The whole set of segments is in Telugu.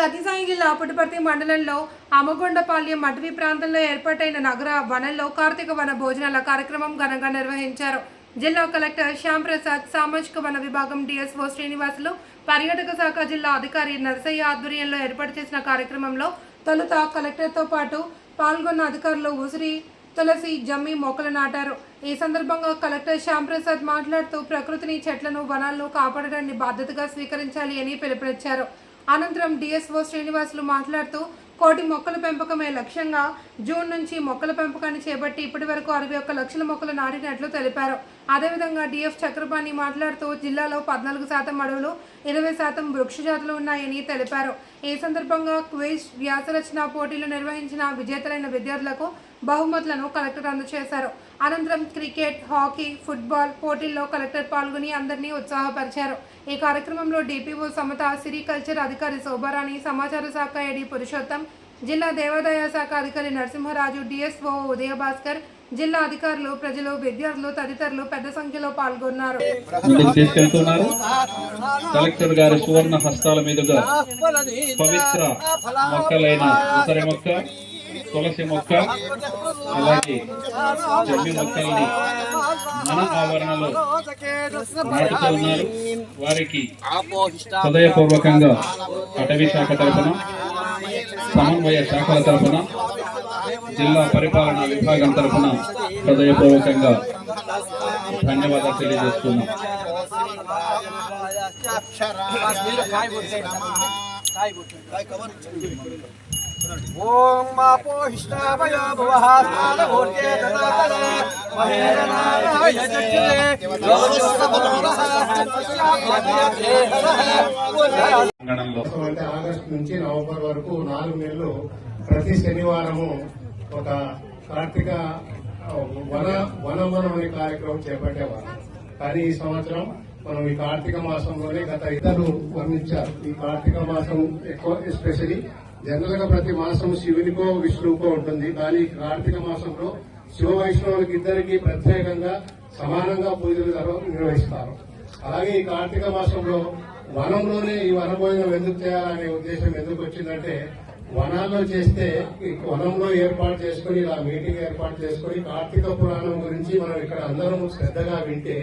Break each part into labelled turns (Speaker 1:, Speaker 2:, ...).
Speaker 1: సత్యసాయి జిల్లా పుట్టపర్తి మండలంలో అమగొండపాల్యం అటవీ ప్రాంతంలో ఏర్పాటైన నగర వనంలో కార్తీక వన భోజనాల కార్యక్రమం ఘనంగా నిర్వహించారు. జిల్లా కలెక్టర్ శ్యామ్ ప్రసాద్ సామాజిక వన విభాగం డిఎస్ఓ శ్రీనివాసులు పర్యాటక శాఖ జిల్లా అధికారి నరసయ్య ఆధ్వర్యంలో ఏర్పాటు చేసిన కార్యక్రమంలో తొలుత కలెక్టర్తో పాటు పాల్గొన్న అధికారులు ఉసిరి తులసి జమ్మి మొక్కలు నాటారు. ఈ సందర్భంగా కలెక్టర్ శ్యామ్ ప్రసాద్ మాట్లాడుతూ ప్రకృతిని చెట్లను వనాలను కాపాడడాన్ని బాధ్యతగా స్వీకరించాలి అని పిలుపునిచ్చారు. అనంతరం డిఎస్ఓ శ్రీనివాసులు మాట్లాడుతూ కోటి మొక్కల పెంపకమే లక్ష్యంగా జూన్ నుంచి మొక్కల పెంపకాన్ని చేపట్టి ఇప్పటి వరకు అరవై ఒక్క లక్షల మొక్కలు నాటినట్లు తెలిపారు. అదేవిధంగా డిఎఫ్ చక్రపాణి మాట్లాడుతూ జిల్లాలో పద్నాలుగు శాతం అడవులు ఇరవై శాతం వృక్ష జాతులు ఉన్నాయని తెలిపారు. ఈ సందర్భంగా క్విజ్ వ్యాసరచన పోటీలు నిర్వహించిన విజేతలైన విద్యార్థులకు బహుమతులను కలెక్టర్ అందజేశారు. అనంతరం క్రికెట్ హాకీ ఫుట్బాల్ పోటీల్లో కలెక్టర్ పాల్గొని అందరినీ ఉత్సాహపరిచారు. ఈ కార్యక్రమంలో డిపిఓ సమత సిరికల్చర్ అధికారి శోభారాణి సమాచార శాఖ ఏడి పురుషోత్తం జిల్లా దేవాదాయ శాఖ అధికారి నరసింహరాజు డిఎస్ఓ ఉదయభాస్కర్ జిల్లా అధికారులు ప్రజలు విద్యార్థులు తదితరులు పెద్ద సంఖ్యలో పాల్గొన్నారు.
Speaker 2: తీసుకెళ్తున్నారు. కలెక్టర్ గారి సువర్ణ హస్తాల మీదుగా పవిత్ర మొక్కలైన ఉసరి మొక్క తులసి మొక్క అలాగే జమ్మి మొక్కల్ని మన ఆవరణలో నాటుతున్నారు వారికి హృదయపూర్వకంగా అటవీ శాఖ తరఫున సమన్వయ శాఖల తరఫున జిల్లా పరిపాలనా విభాగం తరఫున హృదయపూర్వకంగా ధన్యవాదాలు తెలియజేస్తున్నాం.
Speaker 3: ఓం
Speaker 4: అంటే ఆగస్టు నుంచి నవంబర్ వరకు నాలుగు నెలలు ప్రతి శనివారము ఒక కార్తీక వన వనమనం అనే కార్యక్రమం చేపట్టేవారు. కానీ ఈ సంవత్సరం మనం ఈ కార్తీక మాసంలోనే గత ఇద్దరు వర్ణించారు. ఈ కార్తీక మాసం ఎక్కువ ఎస్పెషలీ జనరల్గా ప్రతి మాసం శివునికో విష్ణువుకో ఉంటుంది. కానీ కార్తీక మాసంలో శివ వైష్ణవులకి ఇద్దరికి ప్రత్యేకంగా సమానంగా పూజలు నిర్వహిస్తారు. అలాగే ఈ కార్తీక మాసంలో వనంలోనే ఈ వనభోజనం ఎందుకు చేయాలనే ఉద్దేశం ఎందుకు వచ్చిందంటే వనాల్లో చేస్తే ఈ వనంలో ఏర్పాటు చేసుకుని ఇలా మీటింగ్ ఏర్పాటు చేసుకుని కార్తీక పురాణం గురించి మనం ఇక్కడ అందరం శ్రద్ధగా వింటే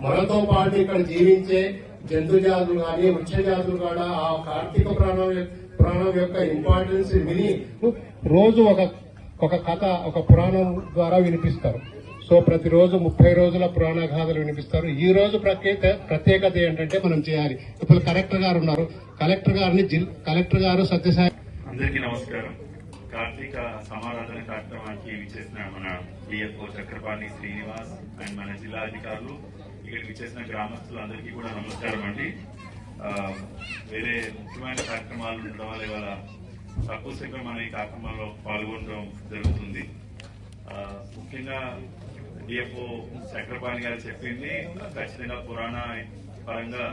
Speaker 4: మనతో పాటు ఇక్కడ జీవించే జంతు జాతులు కానీ వృక్ష జాతులు కూడా ఆ కార్తీక పురాణం యొక్క- పురాణం యొక్క ఇంపార్టెన్స్ విని రోజు ఒక ఒక కథ ఒక పురాణం ద్వారా వినిపిస్తారు. సో ప్రతిరోజు ముప్పై రోజుల పురాణ గాథలు వినిపిస్తారు. ఈ రోజు ప్రత్యేక ప్రత్యేకత ఏంటంటే మనం చేయాలి. ఇప్పుడు కలెక్టర్ గారు ఉన్నారు. కలెక్టర్ గారిని కలెక్టర్ గారు సత్యసాయి
Speaker 5: అందరికీ నమస్కారం. కార్తీక సమారాధన కార్యక్రమానికి విచ్చేసిన మన డిఎఫ్ఓ చక్రపాణి శ్రీనివాస్ అండ్ మన జిల్లా అధికారులు ఇక్కడికి విచ్చేసిన గ్రామస్తులు అందరికీ కూడా నమస్కారం అండి. వేరే ముఖ్యమైన కార్యక్రమాలు ఉండడం వల్ల ఇవాళ తక్కువ సేపు మన ఈ కార్యక్రమంలో పాల్గొనడం జరుగుతుంది. ముఖ్యంగా డిఎఫ్ఓ చక్రపాణి గారు చెప్పింది ఖచ్చితంగా పురాణ పరంగా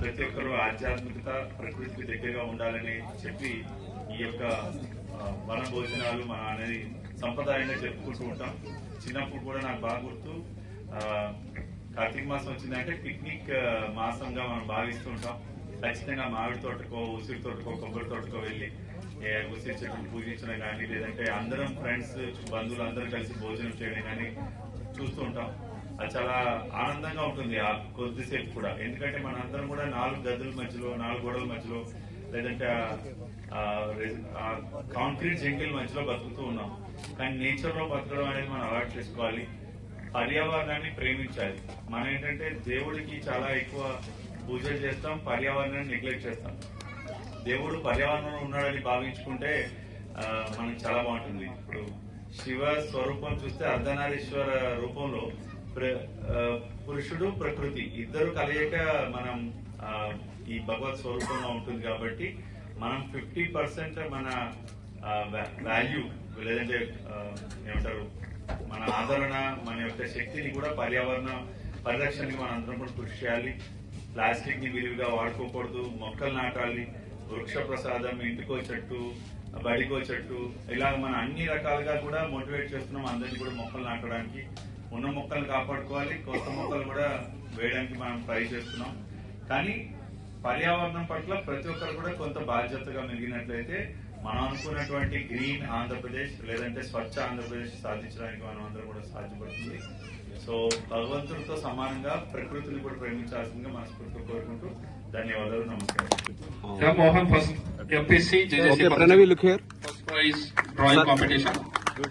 Speaker 5: ప్రతి ఒక్కరు ఆధ్యాత్మికత ప్రకృతికి దగ్గరగా ఉండాలని చెప్పి ఈ యొక్క వన భోజనాలు మన అనేది సంప్రదాయంగా చెప్పుకుంటూ ఉంటాం. చిన్నప్పుడు కూడా నాకు బాగా గుర్తు కార్తీక మాసం వచ్చిందంటే పిక్నిక్ మాసంగా మనం భావిస్తూ ఉంటాం. ఖచ్చితంగా మామిడి తోటకో ఉసిరి తోటకో కొబ్బరి తోటకో వెళ్ళి ఉసిరి చెట్టును పూజించడం కానీ లేదంటే అందరం ఫ్రెండ్స్ బంధువులు అందరం కలిసి భోజనం చేయడం కానీ చూస్తూ ఉంటాం. చాలా ఆనందంగా ఉంటుంది ఆ కొద్దిసేపు కూడా. ఎందుకంటే మనందరం కూడా నాలుగు గదుల మధ్యలో నాలుగు గోడల మధ్యలో లేదంటే కాంక్రీట్ జంగిల్ మధ్యలో బతుకుతూ ఉన్నాం. కానీ నేచర్లో బతకడం అనేది మనం అలవాటు చేసుకోవాలి. పర్యావరణాన్ని ప్రేమించాలి. మనం ఏంటంటే దేవుడికి చాలా ఎక్కువ పూజలు చేస్తాం పర్యావరణాన్ని నెగ్లెక్ట్ చేస్తాం. దేవుడు పర్యావరణంలో ఉన్నాడని భావించుకుంటే ఆ, మనకి చాలా బాగుంటుంది. ఇప్పుడు శివ స్వరూపం చూస్తే అర్ధనారీశ్వర రూపంలో పురుషుడు ప్రకృతి ఇద్దరు కలయిక మనం ఈ భగవత్ స్వరూపంలో ఉంటుంది కాబట్టి మనం ఫిఫ్టీ పర్సెంట్ మన వాల్యూ లేదంటే ఏమంటారు మన ఆదరణ మన యొక్క శక్తిని కూడా పర్యావరణ పరిరక్షణకి మనం అందరం కూడా కృషి చేయాలి. ప్లాస్టిక్ని విరివిగా వాడుకోకూడదు మొక్కలు నాటాలి వృక్ష ప్రసాదం ఇంటికో చెట్టు బడికో చెట్టు ఇలా మనం అన్ని రకాలుగా కూడా మోటివేట్ చేస్తున్నాం అందరినీ కూడా మొక్కలు నాటడానికి. ఉన్న మొక్కలు కాపాడుకోవాలి కొత్త మొక్కలు కూడా వేయడానికి మనం ట్రై చేస్తున్నాం. కానీ పర్యావరణం పట్ల ప్రతి ఒక్కరు కూడా కొంత బాధ్యతగా మెలిగినట్లయితే మనం అనుకున్నటువంటి గ్రీన్ ఆంధ్రప్రదేశ్ లేదంటే స్వచ్ఛ ఆంధ్రప్రదేశ్ సాధించడానికి మనం అందరం కూడా సాధ్యపడుతుంది. సో భగవంతుడితో సమానంగా ప్రకృతిని కూడా ప్రేమించాల్సిందిగా మనస్ఫూర్తిగా కోరుకుంటూ ధన్యవాదాలు నమస్కారం.
Speaker 2: JJC.
Speaker 6: Okay, Pranavi, look here.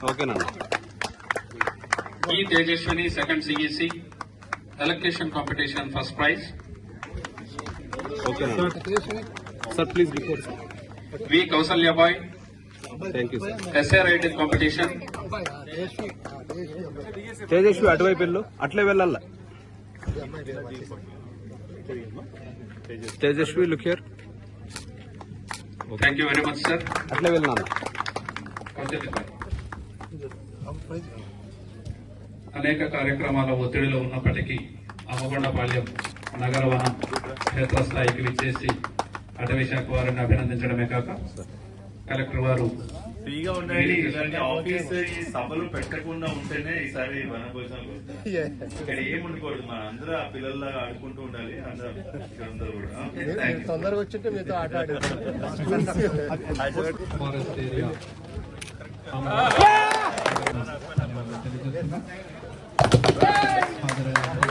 Speaker 2: First prize drawing
Speaker 6: Sir.
Speaker 2: competition.
Speaker 6: Okay, Nana.
Speaker 2: E Tejashwini, second CEC. Elocution competition, first prize.
Speaker 6: Okay, Nana. Sir, please look here. sir.
Speaker 2: V Kausalya Boy,
Speaker 6: Thank you, sir.
Speaker 2: essay writing competition.
Speaker 6: Tejaswi అటువైపు వెళ్ళు అట్లే వెళ్ళాల Tejaswi look here
Speaker 2: Thank you very much, sir.
Speaker 6: అట్లే వెళ్ళినాను
Speaker 2: అనేక కార్యక్రమాల ఒత్తిడిలో ఉన్నప్పటికీ అమ్మగొండపాళ్యం నగరవనం క్షేత్రస్థాయికి విచ్చేసి అటవీ శాఖ వారిని అభినందించడమే కాక కలెక్టర్ వారు
Speaker 5: ఫ్రీగా ఉండండి. ఇలాంటి ఆఫీస్ ఈ సభలు పెట్టకుండా ఉంటేనే ఈసారి వనభోజనాలు. ఇక్కడ ఏం ఉండకూడదు. మన అందరూ ఆ పిల్లల్లాగా ఆడుకుంటూ ఉండాలి. అందరూ ఇక్కడ అందరూ కూడా.
Speaker 3: తొందరగా వచ్చింటే మీతో ఆట
Speaker 2: ఏరియా Padrão.